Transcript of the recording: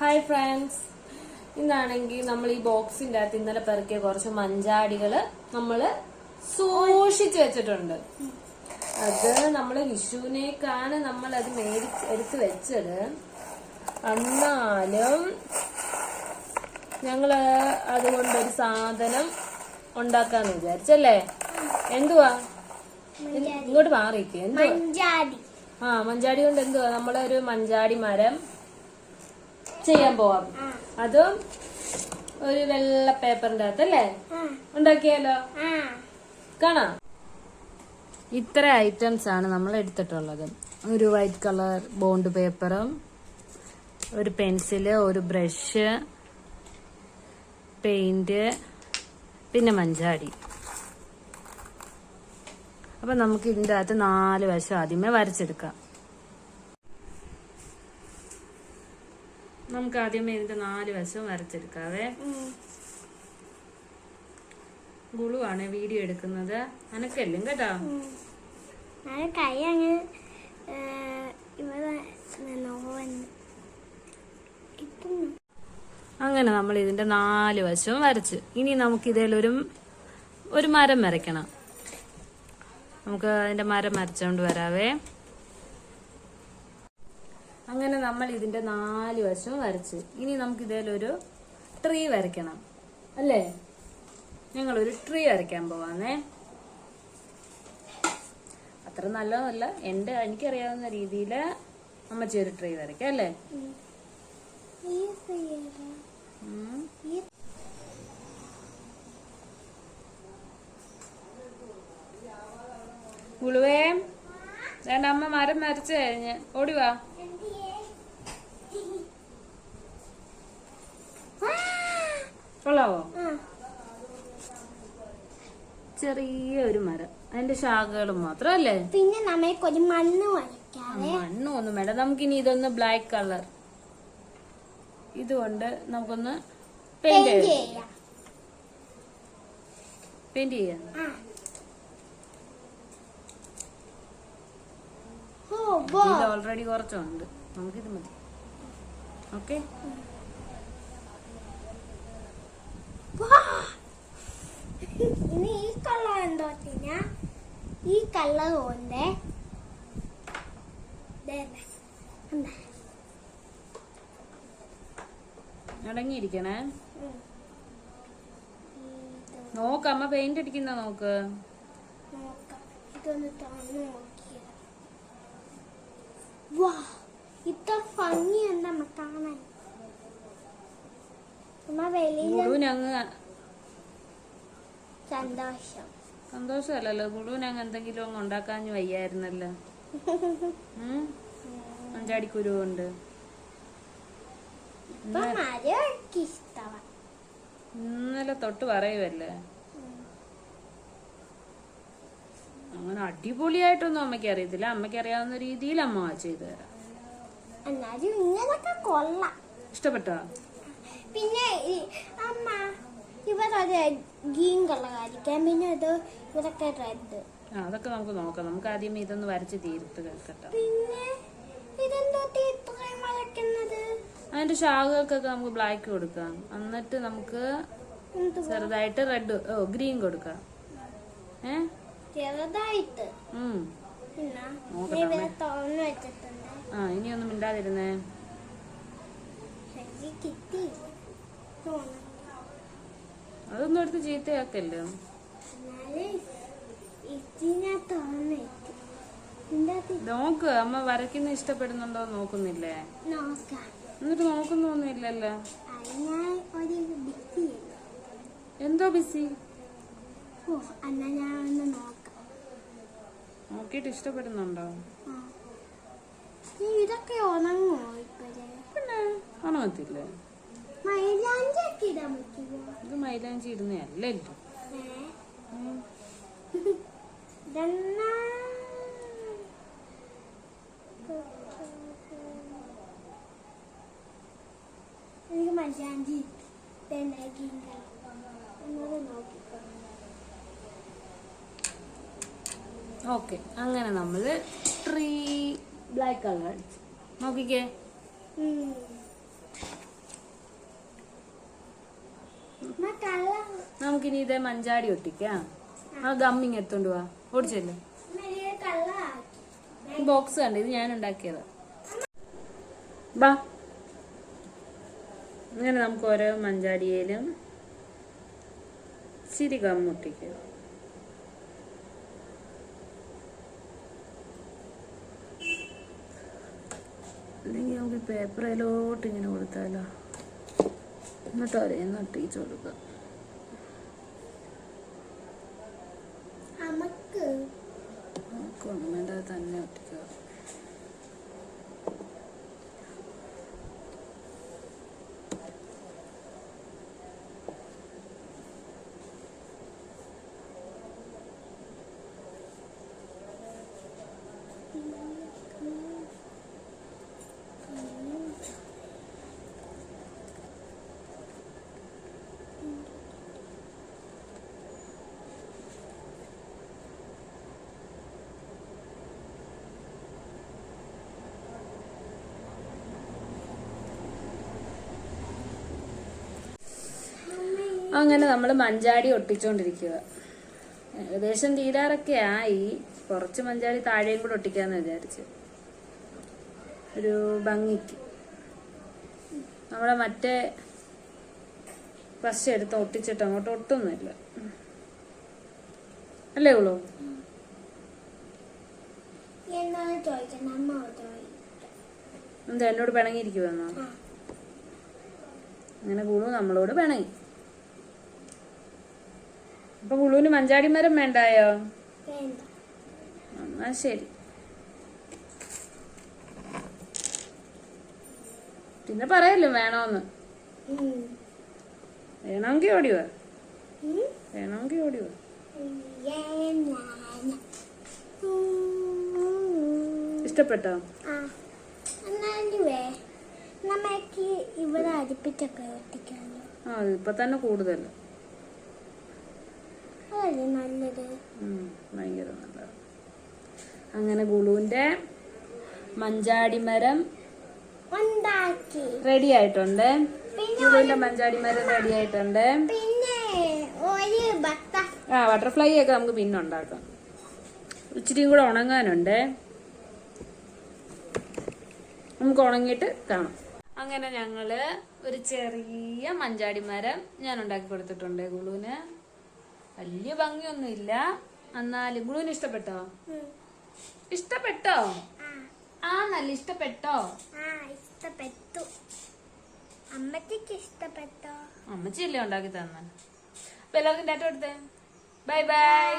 Hi friends ഇന്നാണെങ്കിൽ നമ്മൾ ഈ ബോക്സിന്റെ അകത്ത് ഇന്നലെ പെറുക്കിയ കുറച്ച് മഞ്ചാടികൾ നമ്മൾ സൂക്ഷിച്ചു വെച്ചിട്ടുണ്ട്. അത് നമ്മൾ വിഷുവിനേക്കാണ് നമ്മൾ അത് മേടിച്ച് എടുത്ത് വെച്ചത്. എന്നാലും ഞങ്ങൾ അതുകൊണ്ടൊരു സാധനം ഉണ്ടാക്കാന്ന് വിചാരിച്ചല്ലേ? എന്തുവാ? ഇങ്ങോട്ട് മാറിക്ക്. എന്തുവാ? ആ മഞ്ചാടി കൊണ്ട് എന്തുവാ? നമ്മളൊരു മഞ്ചാടി മരം ചെയ്യാൻ പോവാം. അതും ഒരു വെള്ള പേപ്പറിന്റെ അകത്ത് അല്ലേ ഉണ്ടാക്കിയാലോ? കാണാം. ഇത്ര ഐറ്റംസ് ആണ് നമ്മൾ എടുത്തിട്ടുള്ളത്. ഒരു വൈറ്റ് കളർ ബോണ്ട് പേപ്പറും ഒരു പെൻസിൽ ഒരു ബ്രഷ് പെയിന്റ് പിന്നെ മഞ്ചാടി. അപ്പൊ നമുക്ക് ഇതിന്റെ അകത്ത് നാല് വശം ആദ്യമേ വരച്ചെടുക്കാം. നമുക്ക് ആദ്യമേ ഇതിന്റെ നാല് വശം വരച്ചെടുക്കാവേ. ഗുളുവാണ് ഗുളു ആണ് വീഡിയോ എടുക്കുന്നത്. അനക്കല്ലും കേട്ടോ. കൈ അങ്ങ് അങ്ങനെ നമ്മൾ ഇതിന്റെ നാല് വശവും വരച്ച്. ഇനി നമുക്ക് ഇതിലൊരു ഒരു മരം വരയ്ക്കണം. നമുക്ക് അതിന്റെ മരം വരച്ചോണ്ട് വരാവേ. അങ്ങനെ നമ്മൾ ഇതിന്റെ നാല് വശവും വരച്ച്. ഇനി നമുക്ക് ഇതിലൊരു ട്രീ വരയ്ക്കണം. അല്ലേ? ഞങ്ങൾ ഒരു ട്രീ വരയ്ക്കാൻ പോവാന്നേ. അത്ര നല്ലതല്ല. എന്റെ എനിക്കറിയാവുന്ന രീതിയിൽ അമ്മച്ചി ഒരു ട്രീ വരയ്ക്കാം അല്ലേ? ഗുളുവേ വേണ്ട അമ്മ മരം വരച്ചു കഴിഞ്ഞ്. ഓടി വാ കൊള്ളാവോ ആ ചെറിയ ഒരു മരം. അതിന്റെ ശാഖകളും മാത്രല്ലേ? പിന്നെ നമുക്ക് ഒരു മണ്ണ് മണ്ണ് ഒന്നും വേണ്ട. നമുക്കിനി ഇതൊന്ന് ബ്ലാക്ക് കളർ ഇതുകൊണ്ട് നമുക്കൊന്ന് പെയിന്റ് ചെയ്യാം. പെയിന്റ് ചെയ്യാം. ഇത് ഓൾറെഡി കുറച്ചുണ്ട്. നമുക്കിത് മതി. ഓക്കെ ഇനി ഈ കളർ എന്തോട്ടിനാ ഈ കളർ കൊണ്ട്? അടങ്ങിയിരിക്കണേ. നോക്ക് അമ്മ പെയിന്റ് അടിക്കുന്ന നോക്ക്? ഇത്ര ഭംഗിയുണ്ട് കാണാൻ. അങ്ങ് സന്തോഷം. സന്തോഷമല്ലല്ലോ? മുഴുവൻ അങ്ങ് എന്തെങ്കിലും അങ്ങ് ഉണ്ടാക്കാൻ വയ്യായിരുന്നല്ലോ? അഞ്ചാടിക്കുരു കൊണ്ട് ഇന്നലെ തൊട്ട് പറയുമല്ലേ അങ്ങനെ അടിപൊളിയായിട്ടൊന്നും അമ്മയ്ക്ക് അറിയത്തില്ല. അമ്മയ്ക്ക് അറിയാവുന്ന രീതിയിൽ അമ്മ ചെയ്തു തരാം. ഇഷ്ടപ്പെട്ടോ? പിന്നെ ഇവരൊരു ഗ്രീൻ കളർ ആയിരിക്കാം. പിന്നെ ഇത് ഇതൊക്കെ റെഡ് ആ അതൊക്കെ നമുക്ക് നോക്കാം. നമുക്ക് ആദ്യം ഇതൊന്ന് വരച്ച് തീർത്ത് കേട്ടോ പിന്നെ ഇതെന്താ ഇത്രയും വരയ്ക്കുന്നത്? അതിന്റെ ശാഖകൾക്കൊക്കെ നമുക്ക് ബ്ലാക്ക് കൊടുക്കാം. എന്നിട്ട് നമുക്ക് ചെറുതായിട്ട് റെഡ് ഓ ഗ്രീൻ കൊടുക്കാം. ഏ? ചെറുതായിട്ട്. ആ ഇനിയൊന്നും മിണ്ടാതിരുന്നേ. കിട്ടി. തോന്നുന്നു. അതൊന്നും എടുത്ത് ചീത്തയാക്കല്ലോ? നോക്ക് അമ്മ വരയ്ക്കുന്ന ഇഷ്ടപ്പെടുന്നുണ്ടോ നോക്കുന്നില്ലേ? നോക്കാം. എന്നിട്ട് നോക്കുന്നൊന്നുമില്ലല്ലോ. എന്തോ ബിസി? നോക്കിട്ട് ഇഷ്ടപ്പെടുന്നുണ്ടോ? ഇതൊക്കെ ഉണങ്ങോ പിന്നെ ഉണങ്ങത്തില്ലേ? ഇത് മൈലാഞ്ചി. ഇതെന്നാ? എനിക്ക് മൈലാഞ്ചി ഓക്കെ അങ്ങനെ നമ്മൾ ട്രീ ബ്ലാക്ക് കളർ നോക്കിക്കേ. നമുക്കിനി ഇതേ മഞ്ചാടി ഒട്ടിക്കാം. ആ ഗമ്മിങ് എത്തോണ്ട് വാ. ഓടിച്ചല്ലേ. ബോക്സ് കണ്ട് ഇത് ഞാൻ ഉണ്ടാക്കിയതാ. ബാ. ഇങ്ങനെ നമുക്ക് ഓരോ മഞ്ചാടിയിലും ചിരി ഗമ്മൊട്ടിക്കുക അല്ലെങ്കിൽ നമുക്ക് പേപ്പറിലോട്ട് ഇങ്ങനെ കൊടുത്താലോ? എന്നിട്ട് ഒരേന്ന് ഒട്ടിച്ചു കൊടുക്കാം അമ്മയ്ക്ക് നമുക്കൊന്നും വേണ്ട തന്നെ ഒട്ടിക്കുക അങ്ങനെ നമ്മൾ മഞ്ചാടി ഒട്ടിച്ചുകൊണ്ടിരിക്കുക ഏകദേശം തീരാറൊക്കെ ആയി. കുറച്ച് മഞ്ചാടി താഴെയും കൂടെ ഒട്ടിക്കാന്ന് വിചാരിച്ചു. ഒരു ഭംഗിക്ക്. നമ്മളെ മറ്റേ ഫസ്റ്റ് എടുത്ത് ഒട്ടിച്ചിട്ട് അങ്ങോട്ട് ഒട്ടൊന്നുമില്ല. അല്ലേ ഉള്ളൂ? എന്താ എന്നോട് പിണങ്ങിയിരിക്കുവെന്നോ? അങ്ങനെ കൂടുതൽ നമ്മളോട് പിണങ്ങി. അപ്പൊ ഉളുവിന് മഞ്ചാടി മരം വേണ്ടായോ? വേണ്ട. എന്നാ ശരി. പിന്നെ പറയല്ലോ വേണോന്ന്? വേണമെങ്കി വേണമെങ്കിൽ വേണമെങ്കി ഓടിവ വേണമെങ്കിൽ ഓടിവാ. ഇഷ്ടപ്പെട്ടോ? ഇപ്പൊ തന്നെ കൂടുതൽ അതല്ലേ നല്ലത്? ഭയങ്കര നല്ലതാണ് അങ്ങനെ ഗുളുവിന്റെ മഞ്ചാടിമരം ഉണ്ടാക്കി. റെഡി ആയിട്ടുണ്ട്. ഗുളുവിന്റെ മഞ്ചാടിമരം റെഡി ആയിട്ടുണ്ട്. ആ ബട്ടർഫ്ലൈ ഒക്കെ നമുക്ക് പിന്നെ ഉണ്ടാക്കാം. ഇച്ചിരിയും കൂടെ ഉണങ്ങാനുണ്ട്. നമുക്ക് ഉണങ്ങിയിട്ട് കാണാം. അങ്ങനെ ഞങ്ങൾ ഒരു ചെറിയ മഞ്ചാടി മരം ഞാൻ ഉണ്ടാക്കി കൊടുത്തിട്ടുണ്ട് ഗുളുവിന്. വലിയ ഭംഗിയൊന്നുമില്ല. എന്നാലും ഗുണുവിന് ഇഷ്ടപ്പെട്ടോ? ഇഷ്ടപ്പെട്ടോ? ആ. നല്ല ഇഷ്ടപ്പെട്ടോ? ഇഷ്ടപ്പെട്ടു. അമ്മച്ചിക്ക് ഇഷ്ടപ്പെട്ടോ? അമ്മച്ചിയല്ലേ ഉണ്ടാക്കി തന്നെ. അപ്പൊ എല്ലാവർക്കും ഡാറ്റ കൊടുത്തേ. Bye bye.